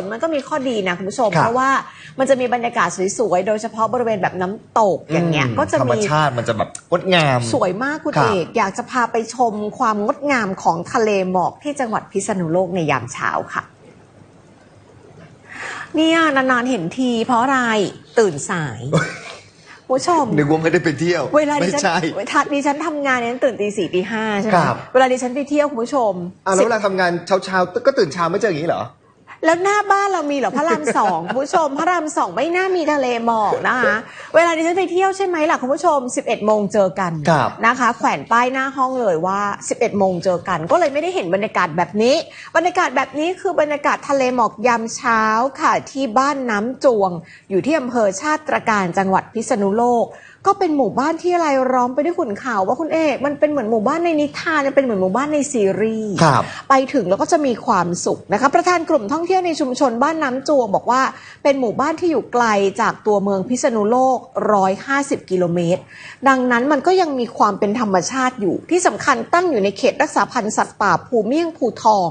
นมันก็มีข้อดีนะคุณผู้ชมครับเพราะว่ามันจะมีบรรยากาศสวยๆ โดยเฉพาะบริเวณแบบน้ำตกอย่างเงี้ยมก็จะธรรมมีชาติมันจะแบบงดงาม สวยมากคุณครับเอกอยากจะพาไปชมความงดงามของทะเลหมอกที่จังหวัดพิษณุโลกในยามเช้าค่ะเนี่ยนานๆเห็นที เพราะอะไรตื่นสายคุณผู้ชมนึกว่าไม่ได้ไปเที่ยว เวลาดิไม่ฉันใช่ดิฉันทำงานเนี่ยตื่นตีสี่ตีห้าใช่ไหมครับเวลาดิฉันไปเที่ยวคุณผู้ชมอะแล้วเวลาทำงานเช้าๆก็ตื่นเช้าไม่เจออย่างนี้เหรอ แล้วหน้าบ้านเรามีเหรอพระรามสองคุณผู้ชมพระรามสองไม่น่ามีทะเลหมอกนะคะเวลาดิฉันไปเที่ยวใช่ไหมล่ะคุณผู้ชม 11 โมงเจอกันครับนะคะ แขวนป้ายหน้าห้องเลยว่า 11 โมงเจอกัน ก็เลยไม่ได้เห็นบรรยากาศแบบนี้ บรรยากาศแบบนี้คือบรรยากาศทะเลหมอกยามเช้าค่ะที่บ้านน้ำจวง อยู่ที่อำเภอชาติตรการจังหวัดพิษณุโลกก็เป็นหมู่บ้านที่อะไรายล้อมไปด้วยขุนเขาว่าคุณเอกมันเป็นเหมือนหมู่บ้านในนิทานเป็นเหมือนหมู่บ้านในซีรีส์ครับไปถึงแล้วก็จะมีความสุขนะคะประธานกลุ่มท่องเที่ยวในชุมชนบ้านน้ำจวงบอกว่า เป็นหมู่บ้านที่อยู่ไกลจากตัวเมืองพิษณุโลก 150 กิโลเมตร ดังนั้นมันก็ยังมีความเป็นธรรมชาติอยู่ ที่สำคัญตั้งอยู่ในเขตรักษาพันธุ์สัตว์ป่าภูเมี่ยงภูทอง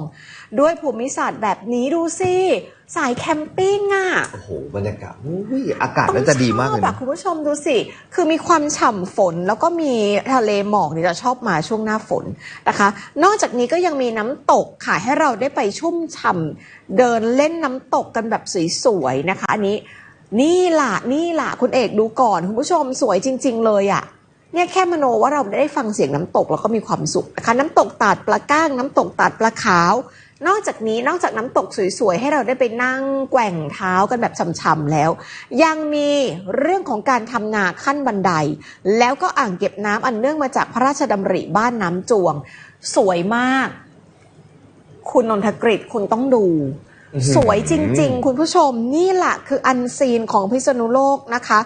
ด้วยภูมิศาสตร์แบบนี้ดูสิ สายแคมปิ้งอะ โอ้โห บรรยากาศอุ้ยอากาศน่าจะดีมากเลยต้องชอบอะนะคุณผู้ชมดูสิ คือมีความฉ่ำฝนแล้วก็มีทะเลหมอกเนี่ยจะชอบมาช่วงหน้าฝนนะคะ นอกจากนี้ก็ยังมีน้ำตกค่ะให้เราได้ไปชุ่มฉ่ำเดินเล่นน้ำตกกันแบบสวยๆนะคะ อันนี้นี่ล่ะนี่ล่ะคุณเอกดูก่อนคุณผู้ชมสวยจริง ๆ เลยอะเนี่ยแค่มโนว่าเราได้ฟังเสียงน้ำตกแล้วก็มีความสุขนะคะ น้ำตกตาดปลาก้างน้ำตกตาดปลาขาว นอกจากนี้นอกจากน้ำตกสวยๆ ให้เราได้ไปนั่งแกว่งเท้ากันแบบช่ำๆแล้ว ยังมีเรื่องของการทำนาขั้นบันได แล้วก็อ่างเก็บน้ำอันเนื่องมาจากพระราชดำริบ้านน้ำจวง สวยมาก คุณนนทกฤษคุณต้องดูอื้อหือสวยจริง ๆ คุณผู้ชมนี่แหละคืออันซีนของพิษณุโลกนะคะ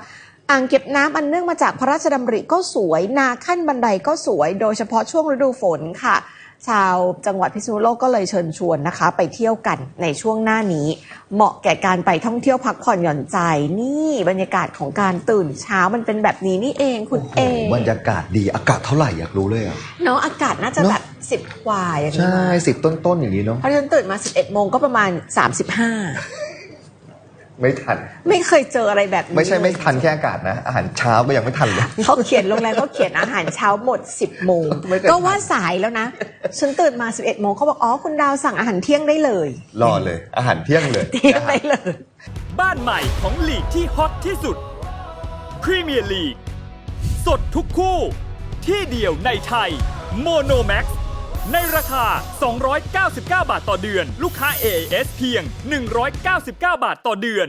อ่างเก็บน้ำอันเนื่องมาจากพระราชดำริก็สวย นาขั้นบันไดก็สวย โดยเฉพาะช่วงฤดูฝนค่ะ ชาวจังหวัดพิษณุโลกก็เลยเชิญชวนนะคะ ไปเที่ยวกันในช่วงหน้านี้ เหมาะแก่การไปท่องเที่ยวพักผ่อนหย่อนใจนี่บรรยากาศของการตื่นเช้ามันเป็นแบบนี้นี่เองคุณเอโอ้งโหบรรยากาศดีอากาศเท่าไหร่อยากรู้เลยอะเนาะอากาศน่าจะเนอะแบบสิบกว่าอย่างนี้ใช่มั้ยสิบต้นๆอย่างนี้เนาะเพราะฉะนั้นตื่นมา11โมงก็ประมาณ35 ไม่ทัน ไม่เคยเจออะไรแบบนี้ไม่ใช่ไม่เลยทันแค่อากาศนะ อาหารเช้าก็ยังไม่ทันเลย เขาเขียนโรงแรมเขาเขียนอาหารเช้าหมด 10โมงไม่เคยก็ว่าสายแล้วนะฉันตื่นมา 11โมงเขาบอกอ๋อคุณดาวสั่งอาหารเที่ยงได้เลยรอเลย อาหารเที่ยงเลย เที่ยงได้เลย บ้านใหม่ของลีกที่ฮอตที่สุดพรีเมียร์ลีกสดทุกคู่ ที่เดียวในไทยโมโนแม็ก ในราคา 299 บาทต่อเดือน ลูกค้า AIS เพียง 199 บาทต่อเดือน